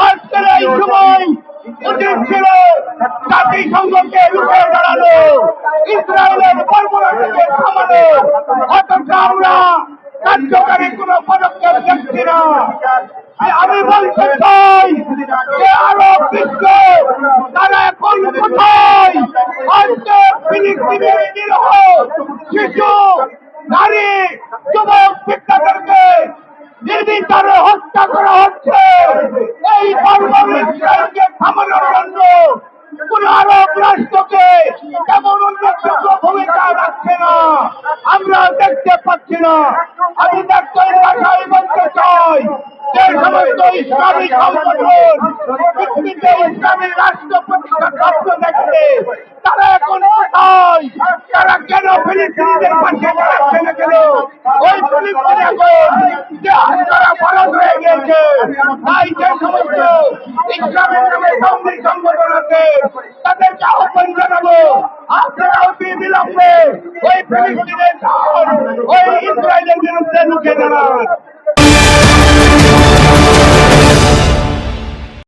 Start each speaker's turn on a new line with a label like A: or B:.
A: আজকের এই সময় উচিত ছিল জাতিসংঘকে রুখে দাঁড়ানো ইসরায়েলের বর্বরতাকে থামানো অথচ আমরা কার্যকারী কোনো পদক্ষেপ দেখছি না আমি বলতে চাই যে আরও বিশ্ব তারা এখন কোথায় আজকে ফিলিস্তিনের নিরহ শিশু নারী যুবক নির্বিচারে হত্যা করা হচ্ছে। এই ইসরায়েলকে থামানোর জন্য কোন আরব রাষ্ট্রকে তেমন উল্লেখযোগ্য ভূমিকা রাখছে না। আমরা দেখতে পাচ্ছি না। আমি ডাক্তারের ভাষায় বলতে চাই রাষ্ট্র প্রতিষ্ঠা স্বপ্ন দেখছে তারা এখন কোথায় তারা কেন ফিলিস্তিনিদের পাশে দাঁড়াচ্ছে না কেন ওই ফিলিস্তিন এখন যে ভারত হয়ে গিয়েছে। তাই যে সমস্ত ইসলামের নামে জঙ্গি সংগঠন আছে। তাদেরকে আহ্বান জানাব। আপনারা অতি বিলম্বে ওই ফিলিস্তিনের ওই ইসরায়েলের বিরুদ্ধে লুকে দাঁড়ান।